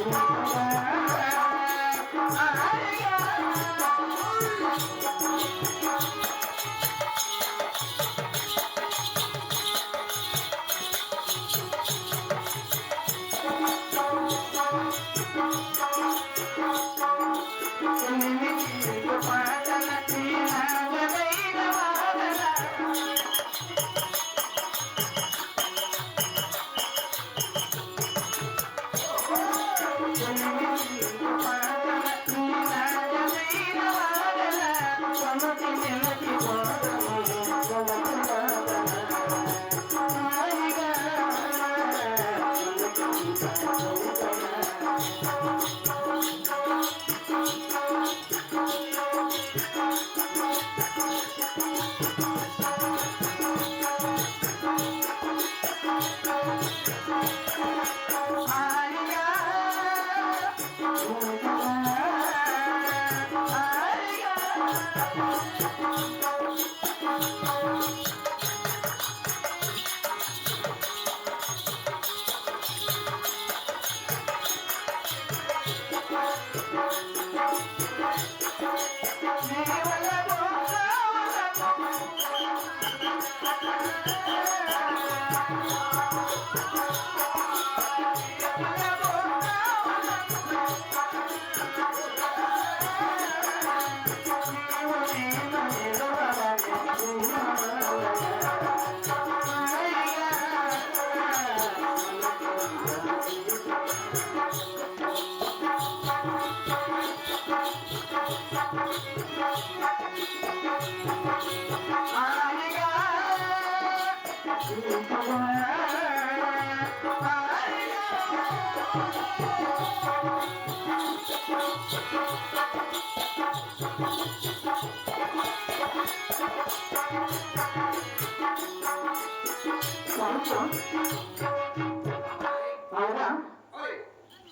ちゃんと。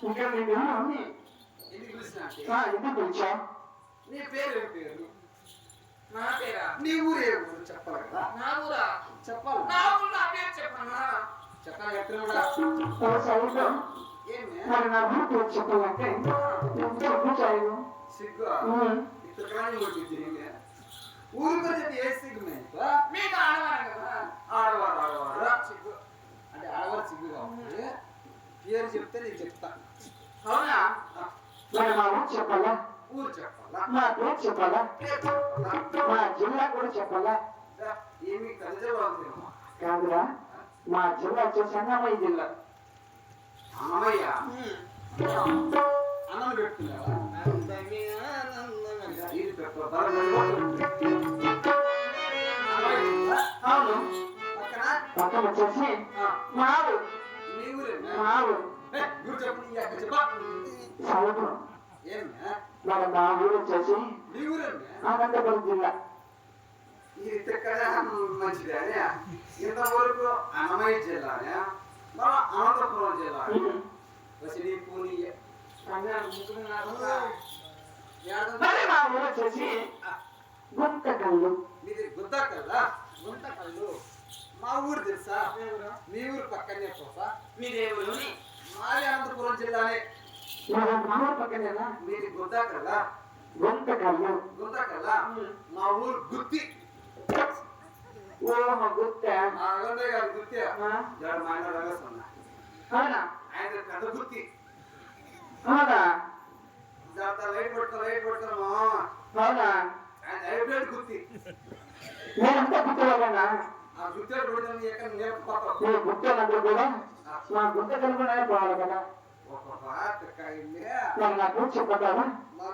ఇంకా నేను ఎందుకు నీ పేరు పేరు? నా పేరా? నీ ఊరు ఊరు? చెప్పాలి కదా. నా ఊరా? చెప్పాలి? నా పేరు చెప్పన్నా చెప్పాలి? ఎక్కడ మరి నా ఊరు చెప్పాలంటే నేను చెప్పు చాలు సిగ్గు. ఇక్కడ ఊరు పేరు ఏ సిగ్గు మీకు ఆడవారు కదా? ఆడవారు ఆడవారు. సిగ్గు. అంటే ఆడవారు సిగ్గు కాబట్టి పేరు చెప్తే నేను చెప్తా. అవునా? మరి మా ఊరు చెప్పాలా? ఊరు చెప్పాలా? మా పేరు చెప్పాలా పేరు మా జిల్లా కూడా చెప్పాలా? కాదురా మా జిల్లా వచ్చేసి అన్నమయ్య జిల్లా. అమ్మయ్య అన్నం పెడుతున్నావా ఇది అవును. పక్కన? వచ్చేసి మా ఊరు? మా? ఊరు. సముద్రం? మరి మా ఊరు వచ్చేసి? అనంతపురం జిల్లా. ఇది మంచిదే అని ఇంతవరకు అన్నమయ్య జిల్లానే మన అనంతపురం జిల్లా వసిడి పూని గుంతకల్లు. మీది కదా గుంతకల్లు. మా ఊరు తెలుసా? మీ ఊరు పక్కనే పోసా మీదే ఊరు మాది అనంతపురం జిల్లానే. మరి మా ఊరు పక్కనేనా? మీది గుంతకల్లు? గుద్దా కదా మా ఊరు గుత్తి. ఓహో గుత్త మా అగందయ్య గారి గుత్తి ఆ? ఎవరు మా ఆయన రంగస్వామి అవునా? ఆయన పెద్ద గుత్తి అవునా? దాంతో లైట్ పట్టుకో లైట్ పట్టుకోమా అవునా? ఆయన హైబ్రిడ్ గుత్తి నేనంతా ఆ గుత్తి పడుతుంది ఎక్కడ నేను కూడా కదా. నా చెప్పుకుంటావా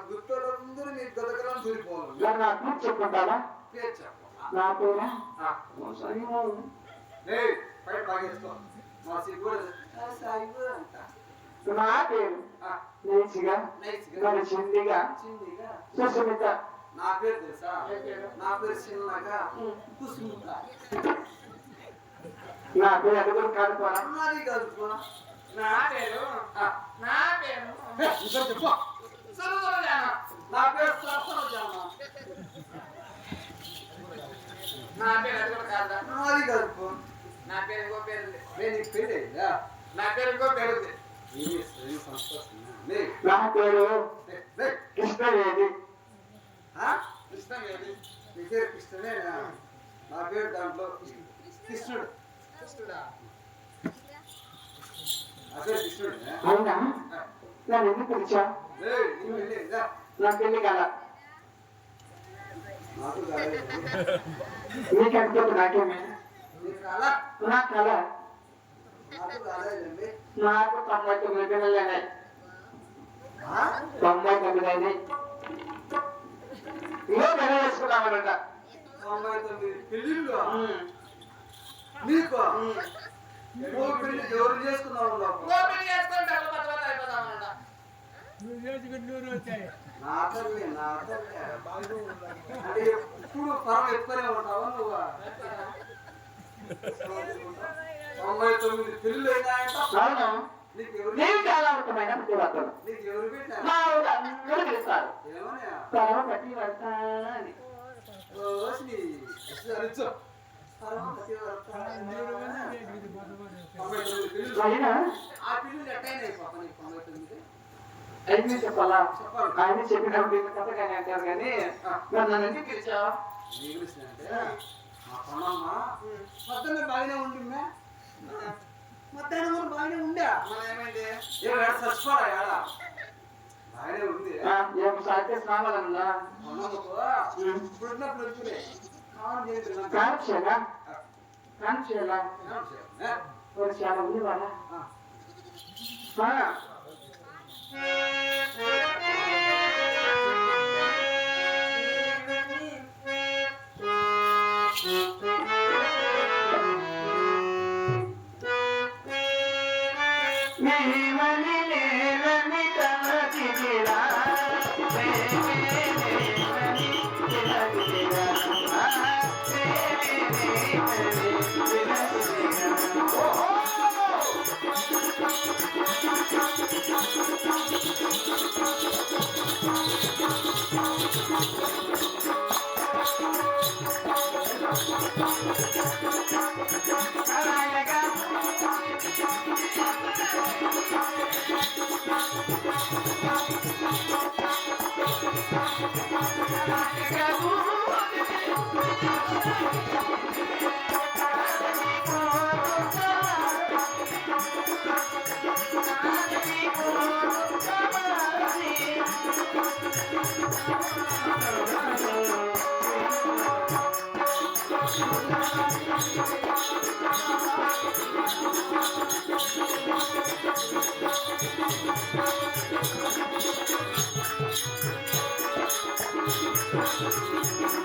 గుర్తులందరూ నీ దూరిపోవాలి మరి నా కూర్చు చెప్పుకుంటావా పేరు నా పేరా నా పేరు ఆ, నేసిగా నైస్గా మరి చిందిగా. చిన్నగా సుస్మిత. నా పేరు తెలుసా? నా పేరు. చిన్నగా. కుసుముత నా పేరు అడుగులు కాదుకోరా అన్నది కాదు నా పేరు? నా పేరు? చెప్పు. నా పేరు నా పేరు అది కూడా కాదా నాది కాదు నా పేరు ఇంకో పేరు ఉంది. నేను నీకు పెళ్ళేదా నా పేరు ఇంకో పేరు ఉంది. నా పేరు కృష్ణవేది. ఏది నీ పేరు కృష్ణుడేనా నా పేరు దాంట్లో కృష్ణుడు. కృష్ణుడా? పేరు కృష్ణుడే అవునా? నన్ను ఎందుకు పిలిచా ఏయ్, నీ పెళ్ళి కాల. నాకు కాలేదు నీకు అనుకోదు నాకేమే నా కళ నాకు తొంభై తొమ్మిది పిల్లలనే తొంభై తొమ్మిది అని ఇంకో పెళ్ళి తొంభై తొమ్మిది పెళ్ళిళ్ళు నీకు ఎవరు చేసుకున్నావు నా తల్లి నా తల్లి అంటే ఎప్పుడు పరం ఎక్కువనే ఉంటావా నువ్వు? తొంభై తొమ్మిది పెళ్ళిళ్ళు అయినాయంట. అవును. నీకు ఎవరు నేను చాలా ఉత్తమైన పురాతను నీకు ఎవరు పెట్టారు? మా ఊరు అందరూ పిలుస్తారు. ఏమన్నా పరమ పట్టి వస్తానని రోజుని అరిచో తొంభై తొమ్మిది పెళ్ళిళ్ళు అయినా? ఆ పిల్లలు ఎట్టయినాయి పాప నీకు తొంభై తొమ్మిది? అన్ని చెప్పాలా. ఆయన చెప్పినప్పుడు ఇంత కథ కానీ అంటారు కానీ మరి నన్ను ఎందుకు పిలిచావు మా కొనమ్మ పొద్దున్న బాగానే ఉండిందే మధ్యాహ్నం కూడా బాగానే ఉండే మన ఏమైంది? చచ్చిపోరా ఏడ? బాగానే ఉంది. ఏం సాధ్య కొనమ్మకు పుట్టినప్పుడు వచ్చింది. ఏ? ఒక చాలా ఉంది వాళ్ళ ఆ. ఓయ్! ఆ, ఆహా,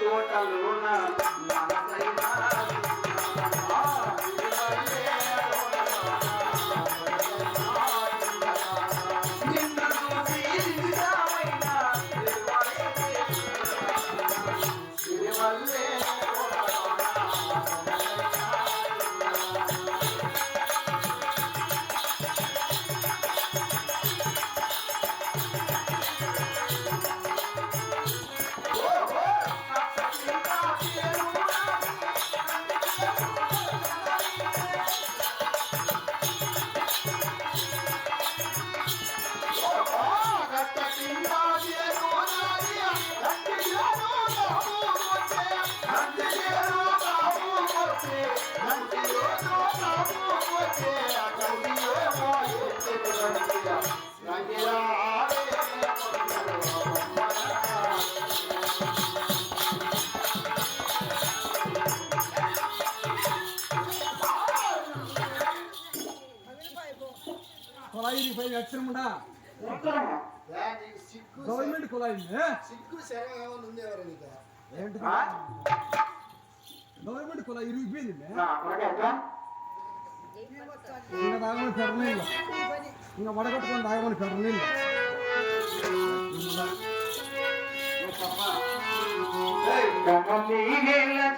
తోటలో కుళాయి పై అక్షరముండా ఏ, నీకు సిగ్గు గవర్నమెంట్ కుళాయి సిగ్గు ఉంది ఏంటి గవర్నమెంట్ కుళాయి ఇరిగిపోయింది ఇంకా తాగమని పెరనీళ్ళు ఇంకా వడగట్టుకొని తాగమని కమలీల